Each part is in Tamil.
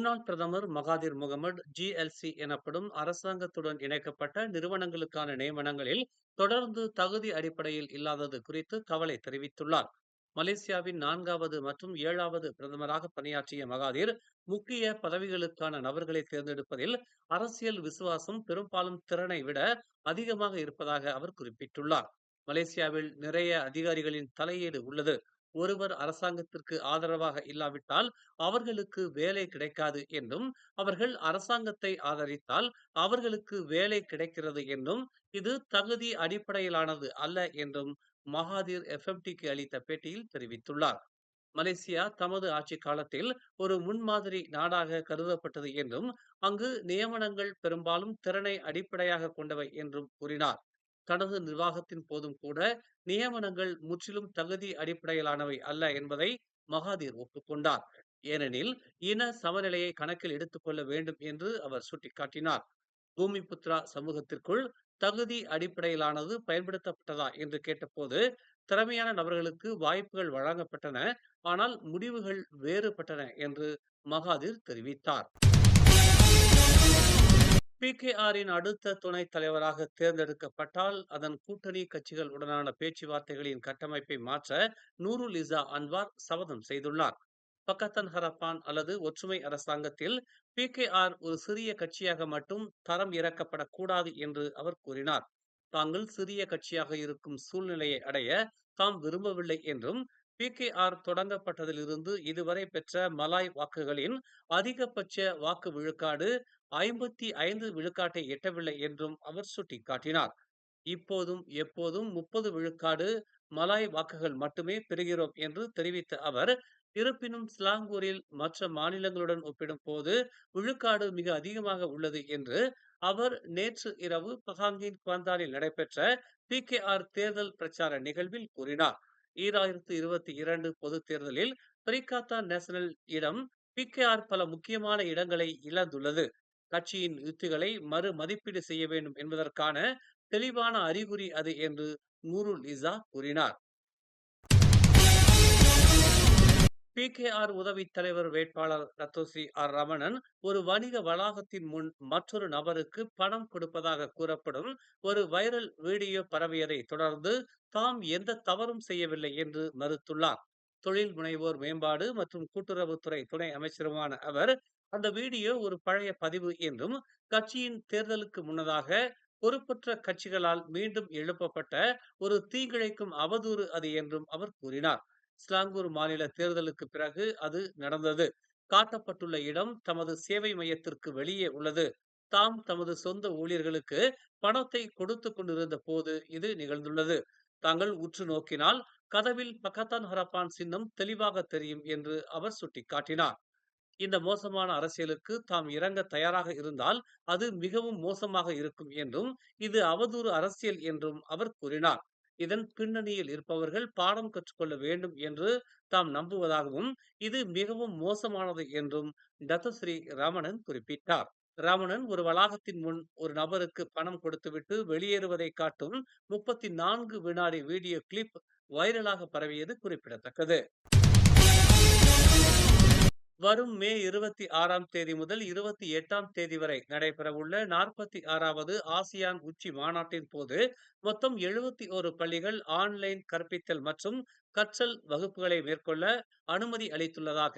முன்னாள் பிரதமர் மகாதிர் முகமது ஜிஎல்சி எனப்படும் அரசாங்கத்துடன் இணைக்கப்பட்ட நிறுவனங்களுக்கான நியமனங்களில் தொடர்ந்து தகுதி அடிப்படையில் இல்லாதது குறித்து கவலை தெரிவித்துள்ளார். மலேசியாவின் நான்காவது மற்றும் ஏழாவது பிரதமராக பணியாற்றிய மகாதீர் முக்கிய பதவிகளுக்கான நபர்களை தேர்ந்தெடுப்பதில் அரசியல் விசுவாசம் பெரும்பாலும் திறனை விட அதிகமாக இருப்பதாக அவர் குறிப்பிட்டுள்ளார். மலேசியாவில் நிறைய அதிகாரிகளின் தலையீடு உள்ளது. ஒருவர் அரசாங்கத்திற்கு ஆதரவாக இல்லாவிட்டால் அவர்களுக்கு வேலை கிடைக்காது என்றும் அவர்கள் அரசாங்கத்தை ஆதரித்தால் அவர்களுக்கு வேலை கிடைக்கிறது என்றும் இது தகுதி அடிப்படையிலானது அல்ல என்றும் மகாதீர் எஃப்எம்டிக்கு அளித்த பேட்டியில் தெரிவித்துள்ளார். மலேசியா தமது ஆட்சி காலத்தில் ஒரு முன்மாதிரி நாடாக கருதப்பட்டது என்றும் அங்கு நியமனங்கள் பெரும்பாலும் திறனை அடிப்படையாக கொண்டவை என்றும் கூறினார். தனது நிர்வாகத்தின் போதும் கூட நியமனங்கள் முற்றிலும் தகுதி அடிப்படையிலானவை அல்ல என்பதை மகாதீர் ஒப்புக்கொண்டார். ஏனெனில் இன சமநிலையை கணக்கில் எடுத்துக்கொள்ள வேண்டும் என்று அவர் சுட்டிக்காட்டினார். பூமி புத்ரா சமூகத்திற்குள் தகுதி அடிப்படையிலானது பயன்படுத்தப்பட்டதா என்று கேட்டபோது திறமையான நபர்களுக்கு வாய்ப்புகள் வழங்கப்பட்டன ஆனால் முடிவுகள் வேறுபட்டன என்று மகாதீர் தெரிவித்தார். பிகேஆரின் அடுத்த துணைத் தலைவராக தேர்ந்தெடுக்கப்பட்டால் அதன் கூட்டணி கட்சிகள் உடனான பேச்சுவார்த்தைகளின் கட்டமைப்பை மாற்ற நூருல் லிசா அன்வார் சபதம் செய்துள்ளார். பக்கத்தன் ஹரப்பான் அல்லது ஒற்றுமை அரசாங்கத்தில் பிகேஆர் ஒரு சிறிய கட்சியாக மட்டும் தரம் இறக்கப்படக்கூடாது என்று அவர் கூறினார். தாங்கள் சிறிய கட்சியாக இருக்கும் சூழ்நிலையை அடைய தாம் விரும்பவில்லை என்றும் பிகேஆர் தொடங்கப்பட்டதிலிருந்து இதுவரை பெற்ற மலாய் வாக்குகளின் அதிகபட்ச வாக்கு விழுக்காடு ஐம்பத்தி ஐந்து விழுக்காட்டை எட்டவில்லை என்றும் அவர் சுட்டிக்காட்டினார். இப்போதும் எப்போதும் முப்பது விழுக்காடு மலாய் வாக்குகள் மட்டுமே பெறுகிறோம் என்று தெரிவித்த அவர் இருப்பினும் ஸ்லாங்கூரில் மற்ற மாநிலங்களுடன் ஒப்பிடும் போது விழுக்காடு மிக அதிகமாக உள்ளது என்று அவர் நேற்று இரவு பகாங்கின் குவாந்தானில் நடைபெற்ற பி கே ஆர் தேர்தல் பிரச்சார நிகழ்வில் கூறினார். ஈராயிரத்து இருபத்தி இரண்டு பொது தேர்தலில் பிரிகாத்தா நேஷனல் இடம் பி கே ஆர் பல முக்கியமான இடங்களை இழந்துள்ளது. கட்சியின் யுத்திகளை மறு மதிப்பீடு செய்ய வேண்டும் என்பதற்கான தெளிவான அறிகுறி அது என்று நூருல் இசா கூறினார். பி கே ஆர் உதவி தலைவர் வேட்பாளர் ரத்தோசி ஆர் ரமணன் ஒரு வணிக வளாகத்தின் முன் மற்றொரு நபருக்கு பணம் கொடுப்பதாக கூறப்படும் ஒரு வைரல் வீடியோ பரவியதை தொடர்ந்து தாம் எந்த தவறும் செய்யவில்லை என்று மறுத்துள்ளார். தொழில் முனைவோர் மேம்பாடு மற்றும் கூட்டுறவுத்துறை துணை அமைச்சருமான அவர் அந்த வீடியோ ஒரு பழைய பதிவு என்றும் கட்சியின் தேர்தலுக்கு முன்னதாக பொறுப்பற்ற கட்சிகளால் மீண்டும் எழுப்பப்பட்ட ஒரு தீங்கிழைக்கும் அவதூறு அது என்றும் அவர் கூறினார். ஸ்லாங்கூர் மாநில தேர்தலுக்கு பிறகு அது நடந்தது. காட்டப்பட்டுள்ள இடம் தமது சேவை மையத்திற்கு வெளியே உள்ளது. தாம் தமது சொந்த ஊழியர்களுக்கு பணத்தை கொடுத்து கொண்டிருந்த போது இது நிகழ்ந்துள்ளது. தாங்கள் உற்று நோக்கினால் கதவில் பக்கத்தான் ஹரப்பான் சின்னம் தெளிவாக தெரியும் என்று அவர் சுட்டிக்காட்டினார். இந்த மோசமான அரசியலுக்கு தாம் இறங்க தயாராக இருந்தால் அது மிகவும் மோசமாக இருக்கும் என்றும் இது அவதூறு அரசியல் என்றும் அவர் கூறினார். இதன் பின்னணியில் இருப்பவர்கள் பாடம் கற்றுக்கொள்ள வேண்டும் என்று தாம் நம்புவதாகவும் இது மிகவும் மோசமானது என்றும் தத்தஸ்ரீ ரமணன் குறிப்பிட்டார். ரமணன் ஒரு வளாகத்தின் முன் ஒரு நபருக்கு பணம் கொடுத்துவிட்டு வெளியேறுவதை காட்டும் முப்பத்தி நான்கு வினாடி வீடியோ கிளிப் வைரலாக பரவியது குறிப்பிடத்தக்கது. வரும் மே இருபத்தி ஆறாம் தேதி முதல் இருபத்தி எட்டாம் தேதி வரை நடைபெறவுள்ள நாற்பத்தி ஆறாவது ஆசியான் உச்சி மாநாட்டின் போது மொத்தம் எழுபத்தி ஒரு பள்ளிகள் ஆன்லைன் கற்பித்தல் மற்றும் கற்றல் வகுப்புகளை மேற்கொள்ள அனுமதி அளித்துள்ளதாக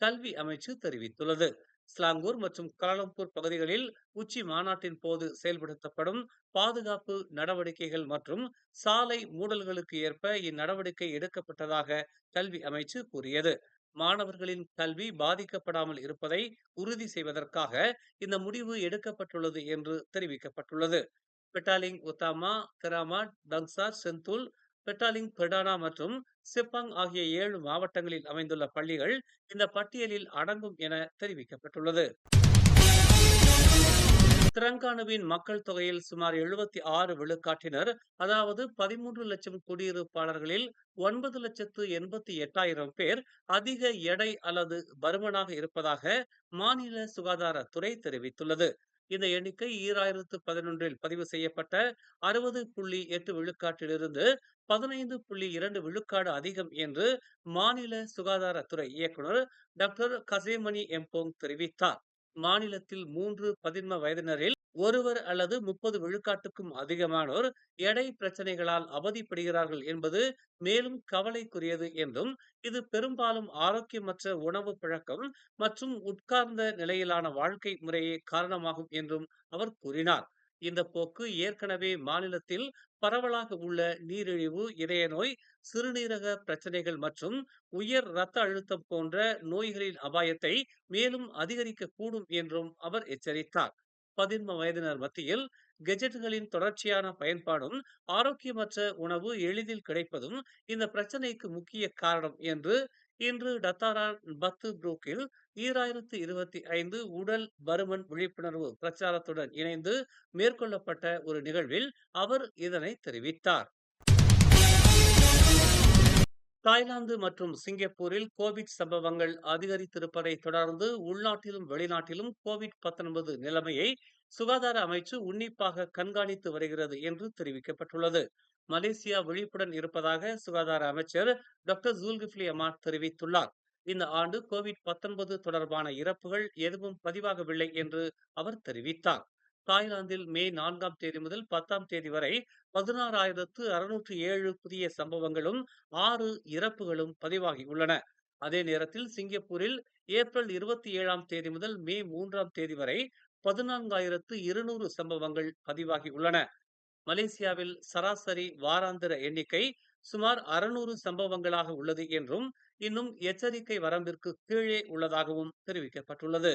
கல்வி அமைச்சு தெரிவித்துள்ளது. ஸ்லாங்கூர் மற்றும் காலம்பூர் பகுதிகளில் உச்சி மாநாட்டின் போது செயல்படுத்தப்படும் பாதுகாப்பு நடவடிக்கைகள் மற்றும் சாலை மூடல்களுக்கு ஏற்ப இந்நடவடிக்கை எடுக்கப்பட்டதாக கல்வி அமைச்சு கூறியது. மாணவர்களின் கல்வி பாதிக்கப்படாமல் இருப்பதை உறுதி செய்வதற்காக இந்த முடிவு எடுக்கப்பட்டுள்ளது என்று தெரிவிக்கப்பட்டுள்ளது. பெட்டாலிங் உத்தாமா தெராமா டங்சார் செந்தூல் பெட்டாலிங் பெடானா மற்றும் சிப்பாங் ஆகிய ஏழு மாவட்டங்களில் அமைந்துள்ள பள்ளிகள் இந்த பட்டியலில் அடங்கும் என தெரிவிக்கப்பட்டுள்ளது. திரங்கானுவின் மக்கள் தொகையில் சுமார் எழுபத்தி ஆறு விழுக்காட்டினர். அதாவது பதிமூன்று லட்சம் குடியிருப்பாளர்களில் ஒன்பது லட்சத்து எண்பத்தி எட்டாயிரம் பேர் அதிக எடை அல்லது பருமனாக இருப்பதாக மாநில சுகாதாரத்துறை தெரிவித்துள்ளது. இந்த எண்ணிக்கை ஈராயிரத்து பதினொன்றில் பதிவு செய்யப்பட்ட அறுபது புள்ளி எட்டு விழுக்காட்டிலிருந்து பதினைந்து புள்ளி இரண்டு விழுக்காடு அதிகம் என்று மாநில சுகாதாரத்துறை இயக்குனர் டாக்டர் கசேமணி எம்போங் தெரிவித்தார். மாநிலத்தில் மூன்று பதின்ம வயதினரில் ஒருவர் அல்லது முப்பது விழுக்காட்டுக்கும் அதிகமானோர் எடை பிரச்சனைகளால் அவதிப்படுகிறார்கள் என்பது மேலும் கவலைக்குரியது என்றும் இது பெரும்பாலும் ஆரோக்கியமற்ற உணவு பழக்கம் மற்றும் உட்கார்ந்த நிலையிலான வாழ்க்கை முறையே காரணமாகும் என்றும் அவர் கூறினார். இந்த போக்கு ஏற்கனவே மாநிலத்தில் பரவலாக உள்ள நீரிழிவு இதய நோய் சிறுநீரக பிரச்சனைகள் மற்றும் உயர் இரத்த அழுத்தம் போன்ற நோய்களின் அபாயத்தை மேலும் அதிகரிக்க கூடும் என்றும் அவர் எச்சரித்தார். பதின்ம வயதினர் மத்தியில் கெஜெட்டுகளின் தொடர்ச்சியான பயன்பாடும் ஆரோக்கியமற்ற உணவு எளிதில் கிடைப்பதும் இந்த பிரச்சனைக்கு முக்கிய காரணம் என்று இன்று டத்தாரான் பத்து புரூக்கில் ஈராயிரத்து இருபத்தி ஐந்து உடல் பருமன் விழிப்புணர்வு பிரச்சாரத்துடன் இணைந்து மேற்கொள்ளப்பட்ட ஒரு நிகழ்வில் அவர் இதனை தெரிவித்தார். தாய்லாந்து மற்றும் சிங்கப்பூரில் கோவிட் சம்பவங்கள் அதிகரித்திருப்பதை தொடர்ந்து உள்நாட்டிலும் வெளிநாட்டிலும் கோவிட் பத்தொன்பது நிலைமையை சுகாதார அமைச்சு உன்னிப்பாக கண்காணித்து வருகிறது என்று தெரிவிக்கப்பட்டுள்ளது. மலேசியா விழிப்புடன் இருப்பதாக சுகாதார அமைச்சர் டாக்டர் ஜூல்கிஃப்லி அமான் தெரிவித்துள்ளார். இந்த ஆண்டு கோவிட் பத்தொன்பது தொடர்பான இறப்புகள் எதுவும் பதிவாகவில்லை என்று அவர் தெரிவித்தார். தாய்லாந்தில் மே நான்காம் தேதி முதல் பத்தாம் தேதி வரை பதினாறாயிரத்து அறுநூற்று ஏழு புதிய சம்பவங்களும் ஆறு இறப்புகளும் பதிவாகியுள்ளன அதே நேரத்தில் சிங்கப்பூரில் ஏப்ரல் இருபத்தி ஏழாம் தேதி முதல் மே மூன்றாம் தேதி வரை பதினான்காயிரத்து இருநூறு சம்பவங்கள் பதிவாகியுள்ளன மலேசியாவில் சராசரி வாராந்திர எண்ணிக்கை சுமார் அறுநூறு சம்பவங்களாக உள்ளது என்றும் இன்னும் எச்சரிக்கை வரம்பிற்கு கீழே உள்ளதாகவும் தெரிவிக்கப்பட்டுள்ளது.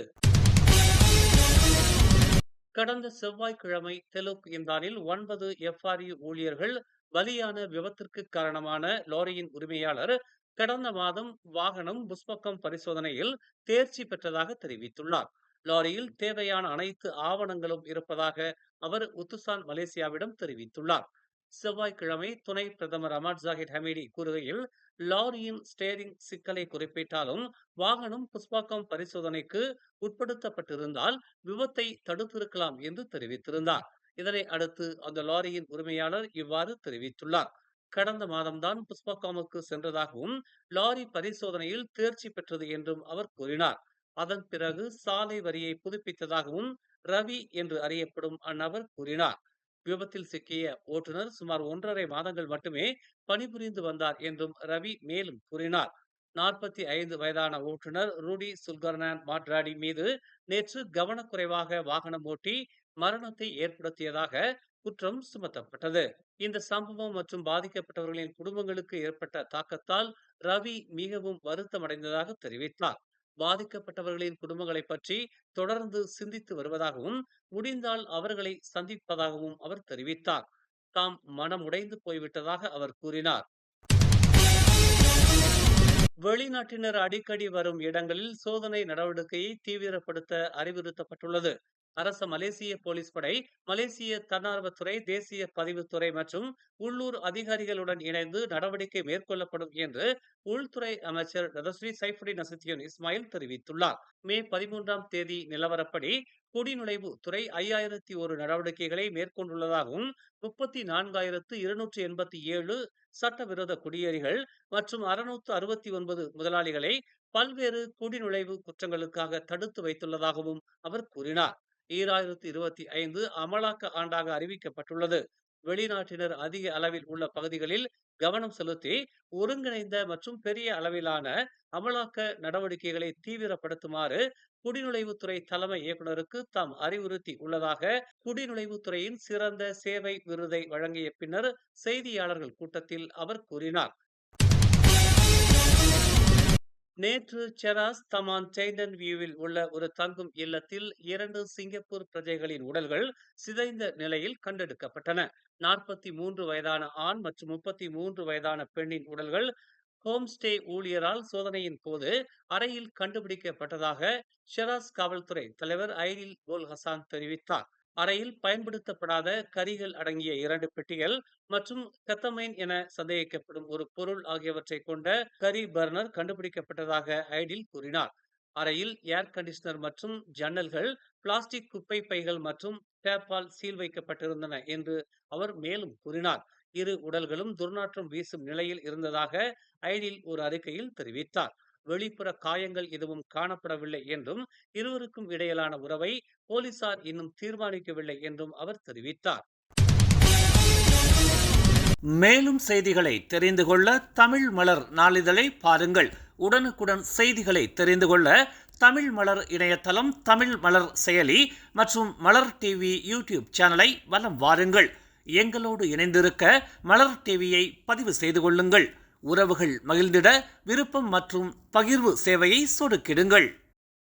கடந்த செவ்வாய்க்கிழமை தெலுக் இந்தானில் ஒன்பது எஃப்ஆர்இ ஊழியர்கள் பலியான விபத்திற்கு காரணமான லாரியின் உரிமையாளர் கடந்த மாதம் வாகனம் புஷ்பக்கம் பரிசோதனையில் தேர்ச்சி பெற்றதாக தெரிவித்துள்ளார். லாரியில் தேவையான அனைத்து ஆவணங்களும் இருப்பதாக அவர் உத்துசான் மலேசியாவிடம் தெரிவித்துள்ளார். செவ்வாய்க்கிழமை துணை பிரதமர் அமர் ஜாகித் ஹமீடி கூறுகையில் லாரியின் ஸ்டேரிங் சிக்கலை குறிப்பிட்டாலும் வாகனம் புஷ்பாக்கம் பரிசோதனைக்கு உட்படுத்தப்பட்டிருந்தால் விபத்தை தடுத்திருக்கலாம் என்று தெரிவித்திருந்தார். இதனை அடுத்து அந்த லாரியின் உரிமையாளர் இவ்வாறு தெரிவித்துள்ளார். கடந்த மாதம்தான் புஷ்பகாமுக்கு சென்றதாகவும் லாரி பரிசோதனையில் தேர்ச்சி பெற்றது என்றும் அவர் கூறினார். அதன் பிறகு சாலை வரியை புதுப்பித்ததாகவும் ரவி என்று அறியப்படும் அந்நபர் கூறினார். விபத்தில் சிக்கிய ஓட்டுநர் சுமார் ஒன்றரை மாதங்கள் மட்டுமே பணிபுரிந்து வந்தார் என்றும் ரவி மேலும் கூறினார். நாற்பத்தி ஐந்து வயதான ஓட்டுநர் ரூடி சுல்கர்னான் மாட்ராடி மீது நேற்று கவனக்குறைவாக வாகனம் ஓட்டி மரணத்தை ஏற்படுத்தியதாக குற்றம் சுமத்தப்பட்டது. இந்த சம்பவம் மற்றும் பாதிக்கப்பட்டவர்களின் குடும்பங்களுக்கு ஏற்பட்ட தாக்கத்தால் ரவி மிகவும் வருத்தமடைந்ததாக தெரிவித்தார். பாதிக்கப்பட்டவர்களின் குடும்பங்களை பற்றி தொடர்ந்து சிந்தித்து வருவதாகவும் முடிந்தால் அவர்களை சந்திப்பதாகவும் அவர் தெரிவித்தார். தாம் மனமுடைந்து போய்விட்டதாக அவர் கூறினார். வெளிநாட்டினர் அடிக்கடி வரும் இடங்களில் சோதனை நடவடிக்கையை தீவிரப்படுத்த அறிவுறுத்தப்பட்டுள்ளது. அரச மலேசிய போலீஸ் படை மலேசிய தன்னார்வத்துறை தேசிய பதிவுத்துறை மற்றும் உள்ளூர் அதிகாரிகளுடன் இணைந்து நடவடிக்கை மேற்கொள்ளப்படும் என்று உள்துறை அமைச்சர் ரதஸ்ரீ சைஃபுடின் நசித்தியன் இஸ்மாயில் தெரிவித்துள்ளார். மே பதிமூன்றாம் தேதி நிலவரப்படி குடிநுழைவு துறை ஐயாயிரத்தி ஒரு நடவடிக்கைகளை மேற்கொண்டுள்ளதாகவும் முப்பத்தி நான்காயிரத்து இருநூற்றி எண்பத்தி ஏழு சட்டவிரோத குடியேறிகள் மற்றும் அறுநூற்று அறுபத்தி ஒன்பது முதலாளிகளை பல்வேறு குடிநுழைவு குற்றங்களுக்காக தடுத்து வைத்துள்ளதாகவும் அவர் கூறினார். ஈராயிரத்தி இருபத்தி ஐந்து அமலாக்க ஆண்டாக அறிவிக்கப்பட்டுள்ளது. வெளிநாட்டினர் அதிக அளவில் உள்ள பகுதிகளில் கவனம் செலுத்தி ஒருங்கிணைந்த மற்றும் பெரிய அளவிலான அமலாக்க நடவடிக்கைகளை தீவிரப்படுத்துமாறு குடிநுழைவுத்துறை தலைமை இயக்குநருக்கு தாம் அறிவுறுத்தி உள்ளதாக குடிநுழைவுத்துறையின் சிறந்த சேவை விருதை வழங்கிய பின்னர் செய்தியாளர்கள் கூட்டத்தில் அவர் கூறினார். நேற்று செராஸ் தமான் செயின்டன் வியூவில் உள்ள ஒரு தங்கும் இல்லத்தில் இரண்டு சிங்கப்பூர் பிரஜைகளின் உடல்கள் சிதைந்த நிலையில் கண்டெடுக்கப்பட்டன. நாற்பத்தி மூன்று வயதான ஆண் மற்றும் முப்பத்தி மூன்று வயதான பெண்ணின் உடல்கள் ஹோம்ஸ்டே ஊழியரால் சோதனையின் போது அறையில் கண்டுபிடிக்கப்பட்டதாக ஷெராஸ் காவல்துறை தலைவர் ஐரில் போல் ஹசான் தெரிவித்தார். அறையில் பயன்படுத்தப்படாத கரிகள் அடங்கிய இரண்டு பெட்டிகள் மற்றும் கத்தமைன் என சந்தேகிக்கப்படும் ஒரு பொருள் ஆகியவற்றை கொண்ட கரி பர்னர் கண்டுபிடிக்கப்பட்டதாக ஐடில் கூறினார். அறையில் ஏர் கண்டிஷனர் மற்றும் ஜன்னல்கள் பிளாஸ்டிக் குப்பை பைகள் மற்றும் டேப்பால் சீல் வைக்கப்பட்டிருந்தன என்று அவர் மேலும் கூறினார். இரு உடல்களும் துர்நாற்றம் வீசும் நிலையில் இருந்ததாக ஐடில் ஒரு அறிக்கையில் தெரிவித்தார். வெளிப்புற காயங்கள் எதுவும் காணப்படவில்லை என்றும் இருவருக்கும் இடையிலான உறவை போலீசார் இன்னும் தீர்மானிக்கவில்லை என்றும் அவர் தெரிவித்தார். மேலும் செய்திகளை தெரிந்து கொள்ள தமிழ் மலர் நாளிதழை பாருங்கள். உடனுக்குடன் செய்திகளை தெரிந்து கொள்ள தமிழ் மலர் இணையதளம் தமிழ் மலர் செயலி மற்றும் மலர் டிவி யூடியூப் சேனலை வலம் வாருங்கள். எங்களோடு இணைந்திருக்க மலர் டிவியை பதிவு செய்து கொள்ளுங்கள். உறவுகள் மகிழ்ந்திட விருப்பம் மற்றும் பகிர்வு சேவையை சொடுக்கிடுங்கள்.